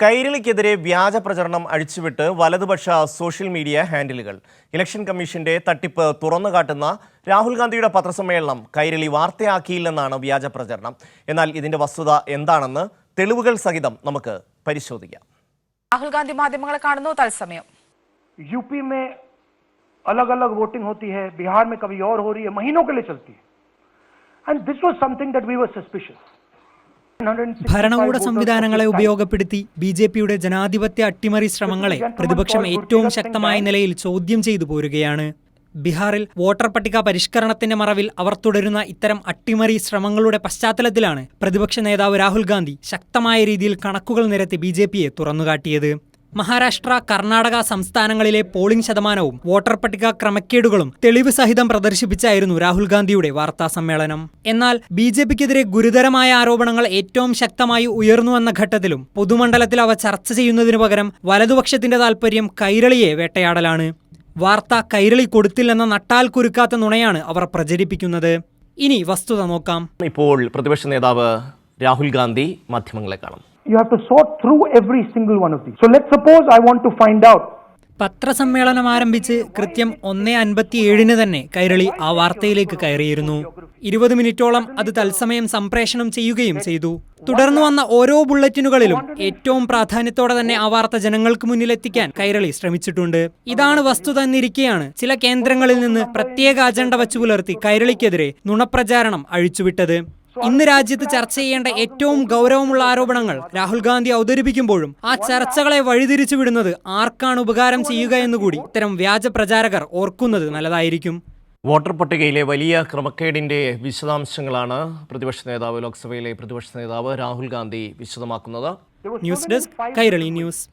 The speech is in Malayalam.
കൈരളിക്കെതിരെ വ്യാജ പ്രചരണം അഴിച്ചുവിട്ട് വലതുപക്ഷ സോഷ്യൽ മീഡിയ ഹാൻഡിലുകൾ ഇലക്ഷൻ കമ്മീഷന്റെ തട്ടിപ്പ് തുറന്നു കാട്ടുന്ന രാഹുൽ ഗാന്ധിയുടെ പത്രസമ്മേളനം കൈരളി വാർത്തയാക്കിയില്ലെന്നാണ് വ്യാജ പ്രചരണം എന്നാൽ ഇതിന്റെ വസ്തുത എന്താണെന്ന് തെളിവുകൾ സഹിതം നമുക്ക് പരിശോധിക്കാം രാഹുൽ ഗാന്ധി മാധ്യമങ്ങളെ കാണുന്നു തത്സമയം यूपी में अलग अलग वोटिंग होती है बिहार में कभी और हो रही है महीनों के लिए चलती है and this was something that we were suspicious ഭരണകൂട സംവിധാനങ്ങളെ ഉപയോഗപ്പെടുത്തി ബി ജെ പിയുടെ ജനാധിപത്യ അട്ടിമറി ശ്രമങ്ങളെ പ്രതിപക്ഷം ഏറ്റവും ശക്തമായ നിലയിൽ ചോദ്യം ചെയ്തു പോരുകയാണ്. ബീഹാറിൽ വോട്ടർ പട്ടിക പരിഷ്കരണത്തിന്റെ മറവിൽ അവർ തുടരുന്ന ഇത്തരം അട്ടിമറി ശ്രമങ്ങളുടെ പശ്ചാത്തലത്തിലാണ് പ്രതിപക്ഷ നേതാവ് രാഹുൽ ഗാന്ധി ശക്തമായ രീതിയിൽ കണക്കുകൾ നിരത്തി ബി ജെ പിയെ തുറന്നുകാട്ടിയത്. മഹാരാഷ്ട്ര കർണാടക സംസ്ഥാനങ്ങളിലെ പോളിംഗ് ശതമാനവും വോട്ടർ പട്ടിക ക്രമക്കേടുകളും തെളിവ് സഹിതം പ്രദർശിപ്പിച്ചായിരുന്നു രാഹുൽ ഗാന്ധിയുടെ വാർത്താ സമ്മേളനം. എന്നാൽ ബി ജെ പിക്കെതിരെ ഗുരുതരമായ ആരോപണങ്ങൾ ഏറ്റവും ശക്തമായി ഉയർന്നുവെന്ന ഘട്ടത്തിലും പൊതുമണ്ഡലത്തിൽ അവ ചർച്ച ചെയ്യുന്നതിനു പകരം വലതുപക്ഷത്തിന്റെ താൽപര്യം കൈരളിയെ വേട്ടയാടലാണ്. വാർത്ത കൈരളി കൊടുത്തില്ലെന്ന നട്ടാൽ കുരുക്കാത്ത നുണയാണ് അവർ പ്രചരിപ്പിക്കുന്നത്. ഇനി വസ്തുത നോക്കാം. ഇപ്പോൾ പ്രതിപക്ഷ നേതാവ് രാഹുൽ ഗാന്ധി മാധ്യമങ്ങളെ കാണും. You have to sort through every single one of these. So let's suppose I want to find out. പത്രസമ്മേളനം ആരംഭിച്ച് കൃത്യം ഒന്നേ അൻപത്തിയേഴിന് തന്നെ കൈരളി ആ വാർത്തയിലേക്ക് കയറിയിരുന്നു. ഇരുപത് മിനിറ്റോളം അത് തത്സമയം സംപ്രേഷണം ചെയ്യുകയും ചെയ്തു. തുടർന്നു വന്ന ഓരോ ബുള്ളറ്റിനുകളിലും ഏറ്റവും പ്രാധാന്യത്തോടെ തന്നെ ആ വാർത്ത ജനങ്ങൾക്ക് മുന്നിലെത്തിക്കാൻ കൈരളി ശ്രമിച്ചിട്ടുണ്ട്. ഇതാണ് വസ്തുത എന്നിരിക്കെയാണ് ചില കേന്ദ്രങ്ങളിൽ നിന്ന് പ്രത്യേക അജണ്ട വച്ചു പുലർത്തി കൈരളിക്കെതിരെ നുണപ്രചാരണം അഴിച്ചുവിട്ടത്. ഇന്ന് രാജ്യത്ത് ചർച്ച ചെയ്യേണ്ട ഏറ്റവും ഗൗരവമുള്ള ആരോപണങ്ങൾ രാഹുൽ ഗാന്ധി അവതരിപ്പിക്കുമ്പോഴും ആ ചർച്ചകളെ വഴിതിരിച്ചു വിടുന്നത് ആർക്കാണ് ഉപകാരം ചെയ്യുക എന്നുകൂടി ഇത്തരം വ്യാജ പ്രചാരകർ ഓർക്കുന്നത് നല്ലതായിരിക്കും. വോട്ടർ പട്ടികയിലെ വലിയ ക്രമക്കേടിന്റെ വിശദാംശങ്ങളാണ് പ്രതിപക്ഷ നേതാവ് ലോക്സഭയിലെ പ്രതിപക്ഷ നേതാവ് Rahul Gandhi വിശദമാക്കുന്നത്. News desk Kairali news.